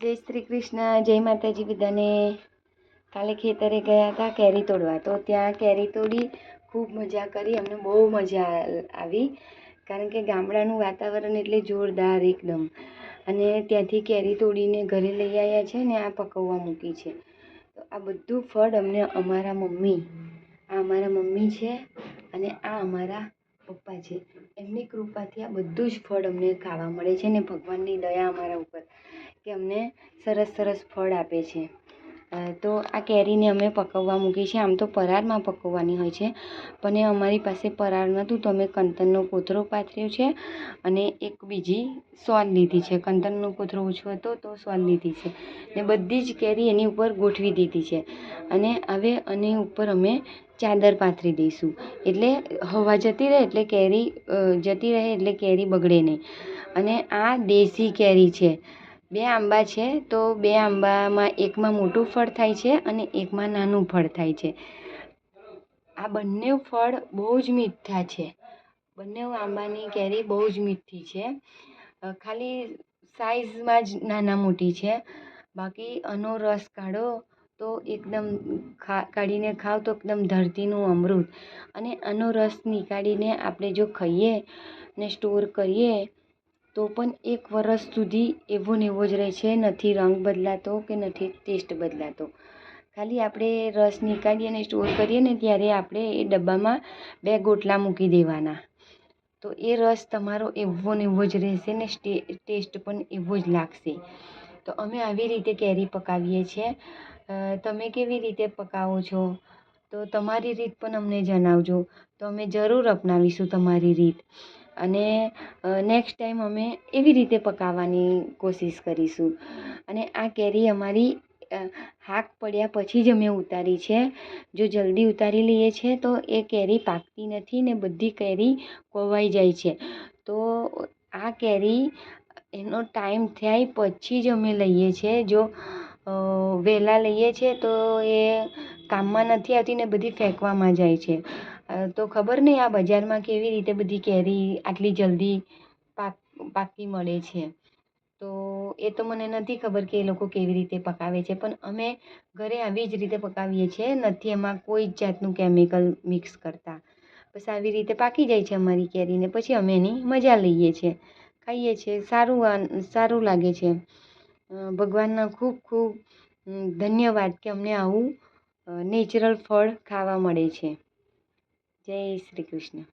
જય શ્રી કૃષ્ણ, જય માતાજી બધાને. કાલે ખેતરે ગયા હતા કેરી તોડવા. તો ત્યાં કેરી તોડી ખૂબ મજા કરી. અમને બહુ મજા આવી. કારણ કે ગામડાનું વાતાવરણ એટલે જોરદાર એકદમ. અને ત્યાંથી કેરી તોડીને ઘરે લઈ આવ્યા છે ને આ પકવવા મૂકી છે. તો આ બધું ફળ અમને અમારા મમ્મી, આ અમારા મમ્મી છે અને આ અમારા પપ્પા છે. એમની કૃપાથી આ બધું જ ફળ અમને ખાવા મળે છે ને ભગવાનની દયા અમારા ઉપર, કે અમને સરસ સરસ ફળ આપે છે. તો આ કેરીને અમે પકવવા મૂકી છે આમ તો પરારમાં પકવવાની હોય છે. પણ એ અમારી પાસે પરાર નહોતું, તો અમે કંતનનો કોથરો પાથર્યો છે અને એક બીજી સોલ લીધી છે. કંતરનો કોથરો ઓછો હતો તો સોલ લીધી છે. ને બધી જ કેરી એની ઉપર ગોઠવી દીધી છે. અને હવે અને ઉપર અમે ચાદર પાથરી દઈશું. એટલે હવા જતી રહે એટલે કેરી જતી રહે એટલે કેરી બગડે નહીં. અને આ દેશી કેરી છે. બે આંબા છે, તો બે આંબામાં એકમાં મોટું ફળ થાય છે અને એકમાં નાનું ફળ થાય છે. આ બંને ફળ બહુ જ મીઠા છે. બંને આંબાની કેરી બહુ જ મીઠી છે. ખાલી સાઈઝમાં જ નાના મોટી છે. બાકી આનો રસ કાઢો તો એકદમ કાઢીને ખાવ તો એકદમ ધરતીનું અમૃત. અને આનો રસ નીકાળીને આપણે જો ખાઈએ ને સ્ટોર કરીએ તો પણ એક વરસ સુધી એવો ને એવો જ રહે છે, નથી રંગ બદલાતો કે નથી ટેસ્ટ બદલાતો. ખાલી આપણે રસ નીકાળીએ અને સ્ટોર કરીએ ને ત્યારે આપણે એ ડબ્બામાં બે ગોટલા મૂકી દેવાના. તો એ રસ તમારો એવો ને એવો જ રહેશે ને ટેસ્ટ પણ એવો જ લાગશે. તો અમે આવી રીતે કેરી પકાવીએ છીએ તમે કેવી રીતે પકાવો છો? તો તમારી રીત પણ અમને જણાવજો. તો અમે જરૂર અપનાવીશું તમારી રીત. અને નેક્સ્ટ ટાઈમ અમે એવી રીતે પકાવવાની કોશિશ કરીશું. અને આ કેરી અમારી હાક પડ્યા પછી જ અમે ઉતારી છે. જો જલ્દી ઉતારી લઈએ છીએ તો એ કેરી પાકતી નથી ને બધી કેરી કોવાઈ જાય છે. તો આ કેરી એનો ટાઈમ થાય પછી જ અમે લઈએ છીએ જો વહેલા લઈએ છીએ તો એ કામમાં નથી આવતી ને બધી ફેંકવામાં જાય છે. તો ખબર નહીં આ બજારમાં કેવી રીતે બધી કેરી આટલી જલ્દી પાક પાકી મળે છે. તો એ તો મને નથી ખબર કે એ લોકો કેવી રીતે પકાવે છે, પણ અમે ઘરે આવી જ રીતે પકાવીએ છીએ. નથી એમાં કોઈ જ જાતનું કેમિકલ મિક્સ કરતા. બસ આવી રીતે પાકી જાય છે અમારી કેરીને, પછી અમે એની મજા લઈએ છીએ. ખાઈએ છીએ. સારું સારું લાગે છે. ભગવાનના ખૂબ ખૂબ ધન્યવાદ કે અમને આવું નેચરલ ફળ ખાવા મળે છે. જય શ્રી કૃષ્ણ.